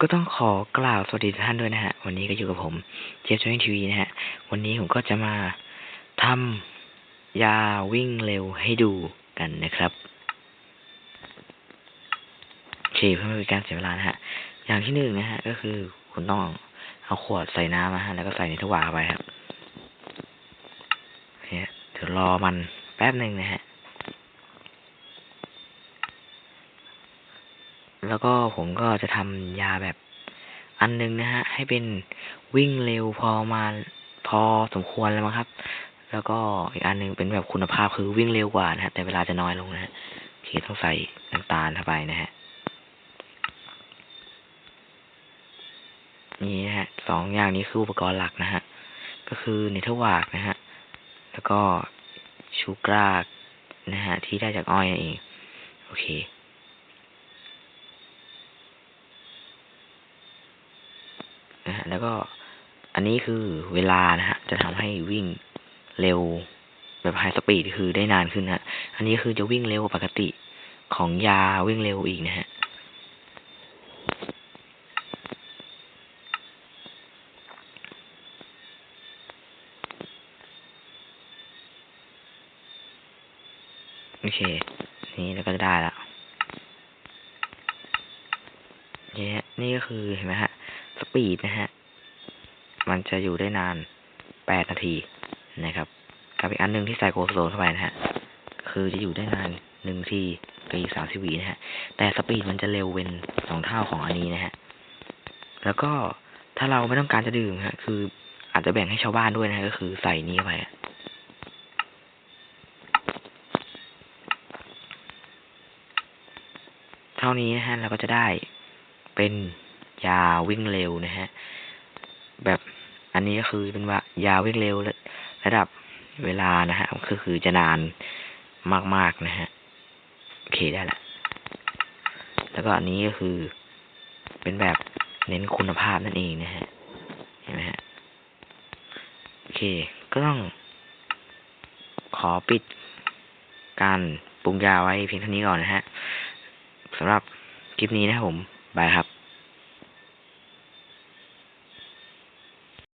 ก็ต้องขอกล่าวสวัสดีทุกท่านด้วยนะฮะ วันนี้ก็อยู่กับผมเจฟชอยทีวีนะฮะ วันนี้ผมก็จะมาทำยาวิ่งเร็วให้ดูกันนะครับโอเคเพื่อไม่เป็นการเสียเวลานะฮะ อย่างที่หนึ่งนะฮะ ก็คือคุณต้องเอาขวดใส่น้ำนะฮะ แล้วก็ใส่ในทวาไปครับเนี่ยเดี๋ยวรอมันแป๊บหนึ่งนะฮะ แล้วก็ผมก็จะทำยาแบบอันนึงนะฮะ ให้เป็นวิ่งเร็วพอมาพอสมควรแล้วมั้งครับ แล้วก็อีกอันนึงเป็นแบบคุณภาพคือวิ่งเร็วกว่านะฮะ แต่เวลาจะน้อยลงนะฮะโอเคต้องใส่น้ำตาลเข้าไปนะฮะนี่นะฮะสองอย่างนี้คืออุปกรณ์หลักนะฮะ ก็คือเนเธอร์วากนะฮะ แล้วก็ชูกราดนะฮะ ที่ได้จากอ้อยนั่นเอง โอเค นะฮะแล้วก็อันนี้คือเวลานะฮะ จะทำให้วิ่งเร็วแบบไฮสปีดคือได้นานขึ้นฮะ อันนี้คือจะวิ่งเร็วปกติของยาวิ่งเร็วอีกนะฮะโอเค นี่แล้วก็ได้แล้วนี่ฮะนี่ก็คือเห็นไหมฮะ ปีดนะฮะ มันจะอยู่ได้นานแปดนาทีนะครับกับอีกอันหนึงที่ใส่โกโซนเข้าไปนะฮะ คือจะอยู่ได้นานหนึ่งทีกับอีกสามสิบวินะฮะ แต่สปีดมันจะเร็วเป็นสองเท่าของอันนี้นะฮะ แล้วก็ถ้าเราไม่ต้องการจะดื่มฮะ คืออาจจะแบ่งให้ชาวบ้านด้วยนะฮะก็คือใส่นี้เข้าไปเท่านี้นะฮะเราก็จะได้เป็น ยาวิ่งเร็วนะฮะ แบบอันนี้ก็คือเป็นว่ายาวิ่งเร็วระดับเวลานะฮะก็คือจะนานมากๆนะฮะโอเคได้ละแล้วก็อันนี้ก็คือเป็นแบบเน้นคุณภาพนั่นเองนะฮะเห็นไหมฮะโอเคก็ต้องขอปิดการปรุงยาไว้เพียงเท่านี้ก่อนนะฮะสำหรับคลิปนี้นะผมบายครับ